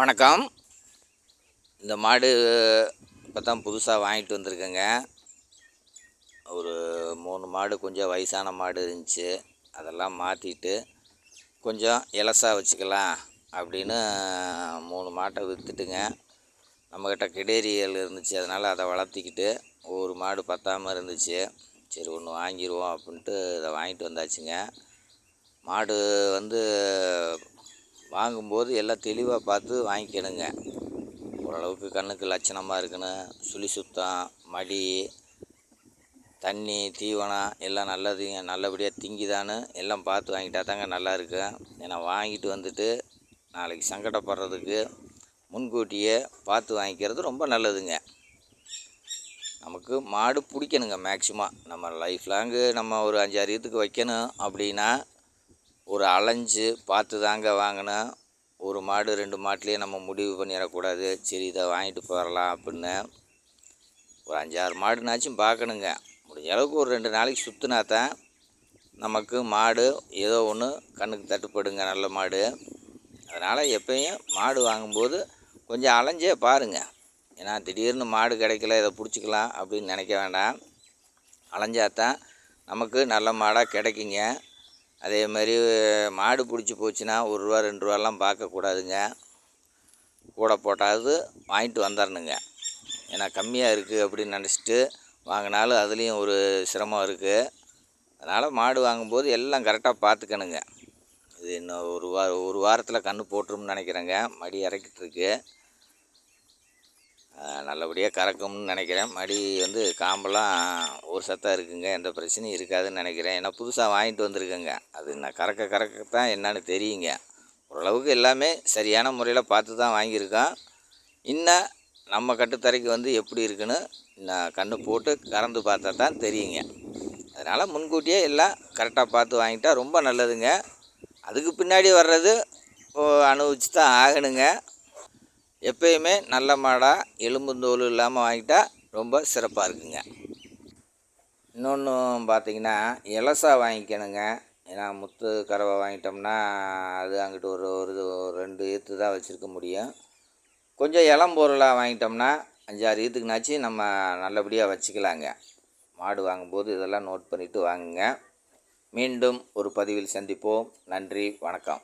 வணக்கம். இந்த மாடு இப்போ தான் புதுசாக வாங்கிட்டு வந்திருக்கேங்க. ஒரு மூணு மாடு கொஞ்சம் வயசான மாடு இருந்துச்சு. அதெல்லாம் மாற்றிட்டு கொஞ்சம் இலசாக வச்சுக்கலாம் அப்படின்னு மூணு மாட்டை விற்றுட்டுங்க நம்மக்கிட்ட கிடேரியல் இருந்துச்சு. அதனால் அதை வளர்த்திக்கிட்டு ஒரு மாடு பத்தாமல் இருந்துச்சு. சரி ஒன்று வாங்கிடுவோம் அப்படின்ட்டு இதை வாங்கிட்டு வந்தாச்சுங்க. மாடு வந்து வாங்கும்போது எல்லாம் தெளிவாக பார்த்து வாங்கிக்கணுங்க. ஓரளவுக்கு கண்ணுக்கு லட்சணமாக இருக்கணும் சுழி சுத்தம் மடி தண்ணி தீவனம் எல்லாம் நல்லதுங்க நல்லபடியாக திங்கிதான்னு எல்லாம் பார்த்து வாங்கிட்டா தாங்க நல்லா இருக்கும் ஏன்னா வாங்கிட்டு வந்துட்டு நாளைக்கு சங்கடப்படுறதுக்கு முன்கூட்டியே பார்த்து வாங்கிக்கிறது ரொம்ப நல்லதுங்க. நமக்கு மாடு பிடிக்கணுங்க மேக்சிமம் நம்ம லைஃப் லாங்கு நம்ம ஒரு அஞ்சாறு இதுக்கு வைக்கணும் அப்படின்னா ஒரு அலைஞ்சு பார்த்து தாங்க வாங்கினேன். ஒரு மாடு ரெண்டு மாட்டிலே நம்ம முடிவு பண்ணிடக்கூடாது. சரி இதை வாங்கிட்டு போகலாம் அப்படின்னு. ஒரு அஞ்சாறு மாடுனாச்சும் பார்க்கணுங்க. முடிஞ்ச அளவுக்கு ஒரு ரெண்டு நாளைக்கு சுற்றுனா தான் நமக்கு மாடு ஏதோ ஒன்று கண்ணுக்கு தட்டுப்படுங்க நல்ல மாடு. அதனால் எப்பயும் மாடு வாங்கும்போது கொஞ்சம் அலைஞ்சே பாருங்கள் ஏன்னா திடீர்னு மாடு கிடைக்கல இதை பிடிச்சிக்கலாம் அப்படின்னு நினைக்க வேண்டாம். அலைஞ்சாதான் நமக்கு நல்ல மாடாக கிடைக்குங்க. அதே மாதிரி மாடு பிடிச்சி போச்சுன்னா ஒரு ரூபா ரெண்டு ரூபாலாம் பார்க்கக்கூடாதுங்க. கூட போட்டாவது வாங்கிட்டு வந்துடணுங்க ஏன்னா கம்மியாக இருக்குது அப்படின்னு நினச்சிட்டு வாங்கினாலும் அதுலேயும் ஒரு சிரமம் இருக்குது அதனால் மாடு வாங்கும்போது எல்லாம் கரெக்டாக பார்த்துக்கணுங்க. இது இன்னும் ஒரு வார ஒரு வாரத்தில் கன்று போட்டுரும்னு நினைக்கிறேங்க. மடி இறக்கிட்டுருக்கு நல்லபடியாக கறக்கும்னு நினைக்கிறேன். மடி வந்து காம்பெல்லாம் ஒரு சத்தாக இருக்குங்க. எந்த பிரச்சனையும் இருக்காதுன்னு நினைக்கிறேன். ஏன்னா புதுசாக வாங்கிட்டு வந்திருக்கேங்க. அது நான் கறக்க கறக்க தான் என்னன்னு தெரியுங்க. ஓரளவுக்கு எல்லாமே சரியான முறையில் பார்த்து தான் வாங்கியிருக்கோம். இன்னும் நம்ம கட்டுத்தரைக்கு வந்து எப்படி இருக்குன்னு நான் கண்ணு போட்டு கறந்து பார்த்தா தான் தெரியுங்க. அதனால் முன்கூட்டியே எல்லாம் கரெக்டாக பார்த்து வாங்கிட்டால் ரொம்ப நல்லதுங்க. அதுக்கு பின்னாடி வர்றது அனுபவிச்சு தான் ஆகணுங்க. எப்பயுமே நல்ல மாடாக எலும்புந்தோல் இல்லாமல் வாங்கிட்டா ரொம்ப சிறப்பாக இருக்குங்க. இன்னொன்று பார்த்தீங்கன்னா இலசா வாங்கிக்கணுங்க. ஏன்னா முத்து கறவை வாங்கிட்டோம்னா அது அங்கிட்டு ஒரு ஒரு ரெண்டு ஈத்து தான் வச்சுருக்க முடியும். கொஞ்சம் இளம் பொருளாக வாங்கிட்டோம்னா அஞ்சாறு ஈத்துக்குனாச்சு நம்ம நல்லபடியாக வச்சுக்கலாங்க. மாடு வாங்கும்போது இதெல்லாம் நோட் பண்ணிவிட்டு வாங்குங்க. மீண்டும் ஒரு பதிவில் சந்திப்போம். நன்றி வணக்கம்.